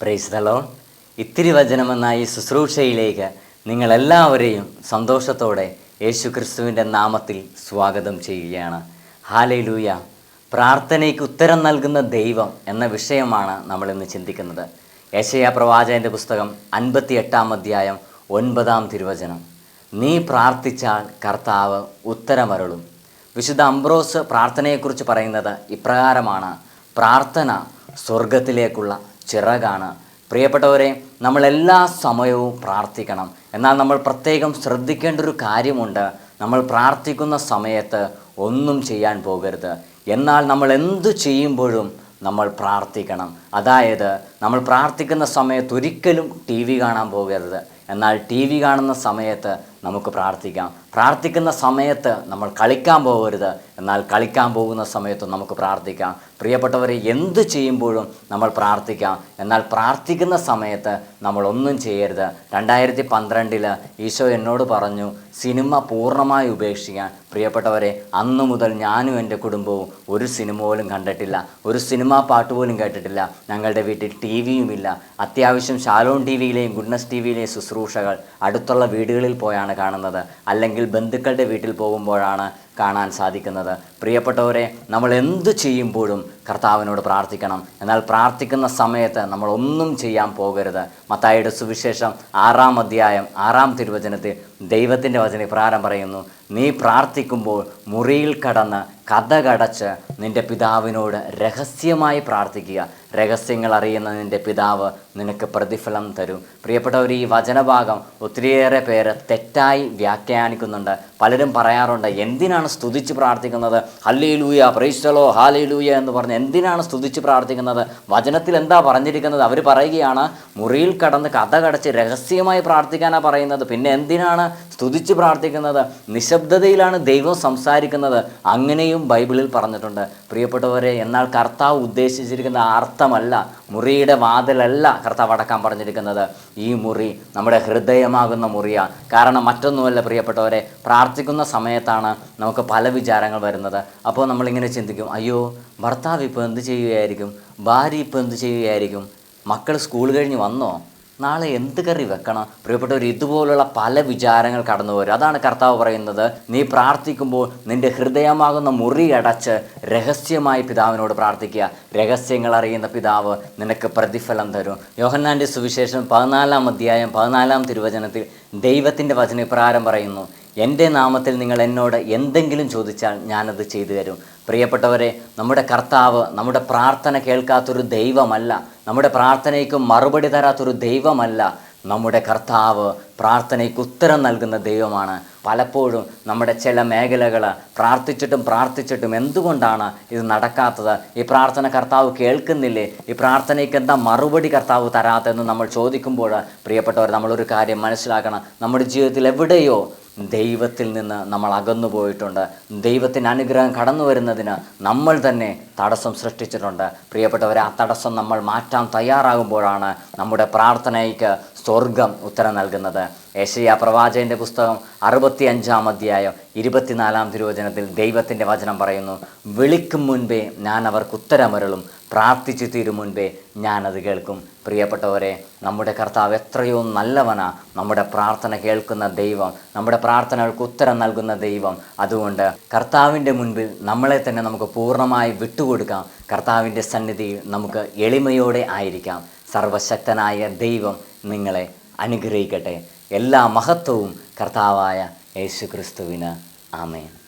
പ്രൈസ്തലോ ഇത്തിരി വചനമെന്ന ഈ ശുശ്രൂഷയിലേക്ക് നിങ്ങളെല്ലാവരെയും സന്തോഷത്തോടെ യേശു ക്രിസ്തുവിന്റെ നാമത്തിൽ സ്വാഗതം ചെയ്യുകയാണ്. ഹാലയിലൂയ പ്രാർത്ഥനയ്ക്ക് ഉത്തരം നൽകുന്ന ദൈവം എന്ന വിഷയമാണ് നമ്മളിന്ന് ചിന്തിക്കുന്നത്. യേശയ പ്രവാചകന്റെ പുസ്തകം അൻപത്തി എട്ടാം അധ്യായം ഒൻപതാം തിരുവചനം. നീ പ്രാർത്ഥിച്ചാൽ കർത്താവ് ഉത്തരമരുളും. വിശുദ്ധ അംബ്രോസ് പ്രാർത്ഥനയെക്കുറിച്ച് പറയുന്നത് ഇപ്രകാരമാണ്. പ്രാർത്ഥന സ്വർഗത്തിലേക്കുള്ള ചിറകാണ്. പ്രിയപ്പെട്ടവരെ നമ്മൾ എല്ലാ സമയവും പ്രാർത്ഥിക്കണം. എന്നാൽ നമ്മൾ പ്രത്യേകം ശ്രദ്ധിക്കേണ്ട ഒരു കാര്യമുണ്ട്. നമ്മൾ പ്രാർത്ഥിക്കുന്ന സമയത്ത് ഒന്നും ചെയ്യാൻ പോകരുത്. എന്നാൽ നമ്മൾ എന്തു ചെയ്യുമ്പോഴും നമ്മൾ പ്രാർത്ഥിക്കണം. അതായത് നമ്മൾ പ്രാർത്ഥിക്കുന്ന സമയത്ത് ഒരിക്കലും ടി വി കാണാൻ പോകരുത്. എന്നാൽ ടി വി കാണുന്ന സമയത്ത് നമുക്ക് പ്രാർത്ഥിക്കാം. പ്രാർത്ഥിക്കുന്ന സമയത്ത് നമ്മൾ കളിക്കാൻ പോകരുത്. എന്നാൽ കളിക്കാൻ പോകുന്ന സമയത്ത് നമുക്ക് പ്രാർത്ഥിക്കാം. പ്രിയപ്പെട്ടവരെ എന്ത് ചെയ്യുമ്പോഴും നമ്മൾ പ്രാർത്ഥിക്കാം. എന്നാൽ പ്രാർത്ഥിക്കുന്ന സമയത്ത് നമ്മൾ ഒന്നും ചെയ്യരുത്. രണ്ടായിരത്തി പന്ത്രണ്ടിൽ ഈശോ എന്നോട് പറഞ്ഞു സിനിമ പൂർണമായി ഉപേക്ഷിക്കാൻ. പ്രിയപ്പെട്ടവരെ അന്നു മുതൽ ഞാനും എന്റെ കുടുംബവും ഒരു സിനിമ പോലും കണ്ടിട്ടില്ല. ഒരു സിനിമാ പാട്ട് പോലും കേട്ടിട്ടില്ല. ഞങ്ങളുടെ വീട്ടിൽ ടി വിയുമില്ല. അത്യാവശ്യം ശാലോൺ ടി വിയിലെയും ഗുഡ്നസ് ടി വിയിലെയും ശുശ്രൂഷകൾ അടുത്തുള്ള വീടുകളിൽ പോയാണ് കാണുന്നത്. അല്ലെങ്കിൽ ബന്ധുക്കളുടെ വീട്ടിൽ പോകുമ്പോഴാണ് കാണാൻ സാധിക്കുന്നത്. പ്രിയപ്പെട്ടവരെ നമ്മൾ എന്തു ചെയ്യുമ്പോഴും കർത്താവിനോട് പ്രാർത്ഥിക്കണം. എന്നാൽ പ്രാർത്ഥിക്കുന്ന സമയത്ത് നമ്മൾ ഒന്നും ചെയ്യാൻ പോകരുത്. മത്തായിയുടെ സുവിശേഷം ആറാം അധ്യായം ആറാം തിരുവചനത്തിൽ ദൈവത്തിന്റെ വചന ഇപ്രകാരം പറയുന്നു നീ പ്രാർത്ഥിക്കുമ്പോൾ മുറിയിൽ കടന്ന് കഥകടച്ച് നിന്റെ പിതാവിനോട് രഹസ്യമായി പ്രാർത്ഥിക്കുക. രഹസ്യങ്ങൾ അറിയുന്ന നിന്റെ പിതാവ് നിനക്ക് പ്രതിഫലം തരും. പ്രിയപ്പെട്ടവർ ഈ വചനഭാഗം ഒത്തിരിയേറെ പേര് തെറ്റായി വ്യാഖ്യാനിക്കുന്നുണ്ട്. പലരും പറയാറുണ്ട് എന്തിനാണ് സ്തുതിച്ച് പ്രാർത്ഥിക്കുന്നത്. ഹല്ലേ ലൂയ പ്രൈസ്റ്റലോ ഹാലേ ലൂയ എന്ന് പറഞ്ഞ് എന്തിനാണ് സ്തുതിച്ച് പ്രാർത്ഥിക്കുന്നത്? വചനത്തിൽ എന്താ പറഞ്ഞിരിക്കുന്നത്? അവർ പറയുകയാണ് മുറിയിൽ കടന്ന് കഥ കടച്ച് രഹസ്യമായി പ്രാർത്ഥിക്കാനാണ് പറയുന്നത്. പിന്നെ എന്തിനാണ് സ്തുതിച്ച് പ്രാർത്ഥിക്കുന്നത്? നിശബ്ദതയിലാണ് ദൈവം സംസാരിക്കുന്നത്. അങ്ങനെയും ബൈബിളിൽ പറഞ്ഞിട്ടുണ്ട്. പ്രിയപ്പെട്ടവരെ എന്നാൽ കർത്താവ് ഉദ്ദേശിച്ചിരിക്കുന്ന അർത്ഥമല്ല മുറിയുടെ വാതിലല്ല കർത്താവ് അടക്കാൻ പറഞ്ഞിരിക്കുന്നത്. ഈ മുറി നമ്മുടെ ഹൃദയമാകുന്ന മുറിയാണ് കാരണം മറ്റൊന്നുമല്ല പ്രിയപ്പെട്ടവരെ പ്രാർത്ഥിക്കുന്ന സമയത്താണ് നമുക്ക് പല വിചാരങ്ങൾ വരുന്നത്. അപ്പോൾ നമ്മളിങ്ങനെ ചിന്തിക്കും അയ്യോ ഭർത്താവ് ഇപ്പോൾ എന്ത് ചെയ്യുകയായിരിക്കും? ഭാര്യ ഇപ്പോൾ എന്ത് ചെയ്യുകയായിരിക്കും? മക്കൾ സ്കൂൾ കഴിഞ്ഞ് വന്നോ? നാളെ എന്ത് കറി വെക്കണം? പ്രിയപ്പെട്ടവർ ഇതുപോലുള്ള പല വിചാരങ്ങൾ കടന്നു വരും. അതാണ് കർത്താവ് പറയുന്നത് നീ പ്രാർത്ഥിക്കുമ്പോൾ നിന്റെ ഹൃദയമാകുന്ന മുറി അടച്ച് രഹസ്യമായി പിതാവിനോട് പ്രാർത്ഥിക്കുക. രഹസ്യങ്ങൾ അറിയുന്ന പിതാവ് നിനക്ക് പ്രതിഫലം തരും. യോഹന്നാന്റെ സുവിശേഷം പതിനാലാം അധ്യായം പതിനാലാം തിരുവചനത്തിൽ ദൈവത്തിന്റെ വചന ഇപ്രകാരം പറയുന്നു എന്റെ നാമത്തിൽ നിങ്ങൾ എന്നോട് എന്തെങ്കിലും ചോദിച്ചാൽ ഞാനത് ചെയ്തു തരും. പ്രിയപ്പെട്ടവരെ നമ്മുടെ കർത്താവ് നമ്മുടെ പ്രാർത്ഥന കേൾക്കാത്തൊരു ദൈവമല്ല നമ്മുടെ പ്രാർത്ഥനയ്ക്ക് മറുപടി തരാത്തൊരു ദൈവമല്ല നമ്മുടെ കർത്താവ് പ്രാർത്ഥനയ്ക്ക് ഉത്തരം നൽകുന്ന ദൈവമാണ്. പലപ്പോഴും നമ്മുടെ ചില മേഖലകൾ പ്രാർത്ഥിച്ചിട്ടും പ്രാർത്ഥിച്ചിട്ടും എന്തുകൊണ്ടാണ് ഇത് നടക്കാത്തത്? ഈ പ്രാർത്ഥന കർത്താവ് കേൾക്കുന്നില്ലേ? ഈ പ്രാർത്ഥനയ്ക്ക് എന്താ മറുപടി കർത്താവ് തരാത്തതെന്ന് നമ്മൾ ചോദിക്കുമ്പോൾ പ്രിയപ്പെട്ടവർ നമ്മളൊരു കാര്യം മനസ്സിലാക്കണം. നമ്മുടെ ജീവിതത്തിൽ എവിടെയോ ദൈവത്തിൽ നിന്ന് നമ്മൾ അകന്നു പോയിട്ടുണ്ട്. ദൈവത്തിന്റെ അനുഗ്രഹം കടന്നു വരുന്നതിന് നമ്മൾ തന്നെ തടസ്സം സൃഷ്ടിച്ചിട്ടുണ്ട്. പ്രിയപ്പെട്ടവരെ ആ തടസ്സം നമ്മൾ മാറ്റാൻ തയ്യാറാകുമ്പോഴാണ് നമ്മുടെ പ്രാർത്ഥനയ്ക്ക് സ്വർഗം ഉത്തരം നൽകുന്നത്. ഏഷ്യ പ്രവാചകന്റെ പുസ്തകം അറുപത്തി അഞ്ചാം അധ്യായം ഇരുപത്തിനാലാം തിരുവചനത്തിൽ ദൈവത്തിന്റെ വചനം പറയുന്നു വിളിക്കും മുൻപേ ഞാൻ അവർക്ക് ഉത്തരമരുളും. പ്രാർത്ഥിച്ചു തീരും മുൻപേ ഞാനത് കേൾക്കും. പ്രിയപ്പെട്ടവരെ നമ്മുടെ കർത്താവ് എത്രയോ നല്ലവനാ. നമ്മുടെ പ്രാർത്ഥന കേൾക്കുന്ന ദൈവം നമ്മുടെ പ്രാർത്ഥനകൾക്ക് ഉത്തരം നൽകുന്ന ദൈവം. അതുകൊണ്ട് കർത്താവിന്റെ മുൻപിൽ നമ്മളെ തന്നെ നമുക്ക് പൂർണമായി വിട്ടുകൊടുക്കാം. കർത്താവിന്റെ സന്നിധിയിൽ നമുക്ക് എളിമയോടെ ആയിരിക്കാം. സർവശക്തനായ ദൈവം നിങ്ങളെ അനുഗ്രഹിക്കട്ടെ. എല്ലാ മഹത്വവും കർത്താവായ യേശു ക്രിസ്തുവിന് ആമേൻ.